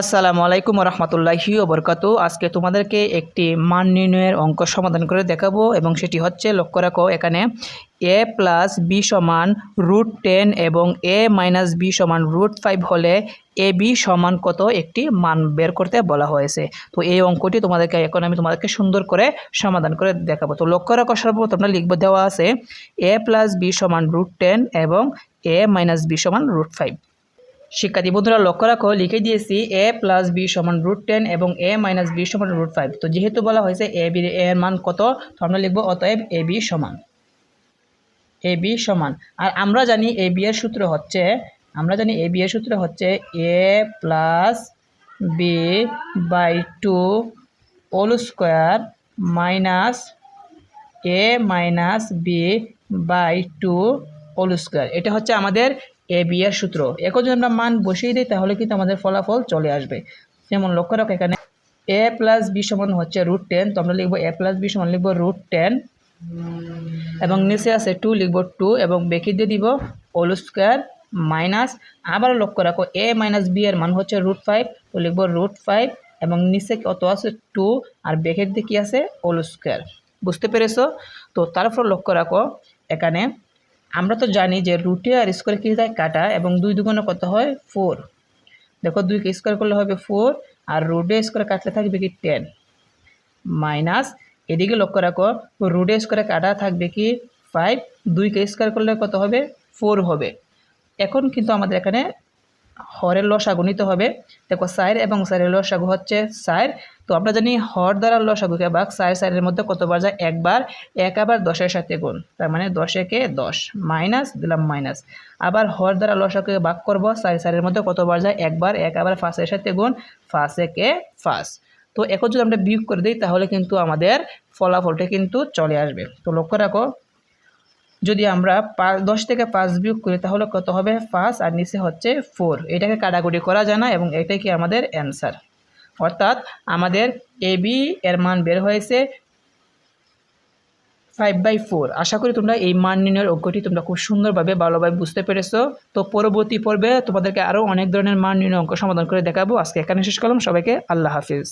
আসসালামু আলাইকুম রহমতুল্লাহি ওবরকাতু। আজকে তোমাদেরকে একটি মান নির্ণয়ের অঙ্ক সমাধান করে দেখাবো এবং সেটি হচ্ছে লক্ষ্য রাখো এখানে এ প্লাস বি সমান রুট টেন এবং এ মাইনাস বি সমান রুট ফাইভ হলে এ বি সমান কত একটি মান বের করতে বলা হয়েছে। তো এই অঙ্কটি তোমাদেরকে এখন আমি তোমাদেরকে সুন্দর করে সমাধান করে দেখাবো। তো লক্ষ্য রাখো সর্বপ্রথম লিখব দেওয়া আছে এ প্লাস বি সমান রুট টেন এবং এ মাইনাস বি সমান রুট ফাইভ শিক্ষার্থী বন্ধুরা, লক্ষ্য রাখো, লিখে দিয়েছি এ প্লাস বি সমান রুট টেন এবং এ মাইনাস বি সমান রুট ফাইভ তো যেহেতু বলা হয়েছে এ বি এর মান কত, তো আমরা লিখব অতএব এ বি সমান। এ বি সমান। আর আমরা জানি এ বি এর সূত্র হচ্ছে, আমরা জানি এ বি এর সূত্র হচ্ছে A plus B by two whole square minus A minus B by two whole square এটা হচ্ছে আমাদের এ বি এর সূত্র। এখন যদি আমরা মান বসিয়ে দিই, তাহলে কিন্তু আমাদের ফলাফল চলে আসবে। যেমন লক্ষ্য রাখো, এখানে এ প্লাস বি সমান হচ্ছে রুট টেন তো আমরা লিখব এ প্লাস বি সমান লিখব রুট টেন এবং নিচে আছে টু লিখব টু এবং বেঁকে দিয়ে দিব হোল স্কোয়ার মাইনাস আবার লক্ষ্য রাখো এ মাইনাস বি এর মান হচ্ছে রুট ফাইভ তো লিখব রুট ফাইভ এবং নিচে কত আছে টু আর বেঁকের দিয়ে কী আছে হোল স্কোয়ার বুঝতে পেরেছ? তো তারপর লক্ষ্য রাখো, এখানে আমরা তো জানি যে রুটে আর স্কোয়ার কী যায় কাটা এবং দুই দুগুণে কত হয়? ফোর দেখো দুইকে স্কোয়ার করলে হবে ফোর আর রুটে স্কোয়ার কাটলে থাকবে কি টেন মাইনাস এদিকে লক্ষ্য রাখো রুটে স্কোয়ারে কাটা থাকবে কি ফাইভ দুইকে স্কোয়ার করলে কত হবে? ফোর হবে। এখন কিন্তু আমাদের এখানে হরের লসাগু নিতে হবে। দেখো সাইর এবং সাইরের লসাগু হচ্ছে সাইর তো আমরা জানি হর দ্বারা লসাগুকে ভাগ সাইর সাইরের মধ্যে কতবার যায়? একবার, এক আবার দশের সাথে গুণ। তার মানে দশ একে দশ। মাইনাস দিলাম মাইনাস। আবার হর দ্বারা লসাগুকে ভাগ করব? সাইর সাইরের মধ্যে কতবার যায়? একবার, এক আবার ফাঁসের সাথে গুণ। ফাঁস একে ফাঁস। তো এখন যদি আমরা বিয়োগ করে দিই, তাহলে কিন্তু আমাদের ফলাফলটা কিন্তু চলে আসবে। তো লক্ষ্য রাখো, যদি আমরা পাঁচ দশ থেকে পাঁচ বিয়োগ করি, তাহলে কত হবে? পাঁচ আর নিচে হচ্ছে ফোর। এটাকে কাটাকুটি করা যায় না এবং এটাই কি আমাদের অ্যান্সার অর্থাৎ আমাদের এ, বি এর মান বের হয়েছে ফাইভ বাই ফোর আশা করি তোমরা এই মান নির্ণয়ের অঙ্কটি তোমরা খুব সুন্দরভাবে, ভালোভাবে বুঝতে পেরেছ। তো পরবর্তী পর্বে তোমাদেরকে আরও অনেক ধরনের মান নির্ণয় অঙ্ক সমাধান করে দেখাবো। আজকে এখানে শেষ করলাম। সবাইকে আল্লাহ হাফিজ।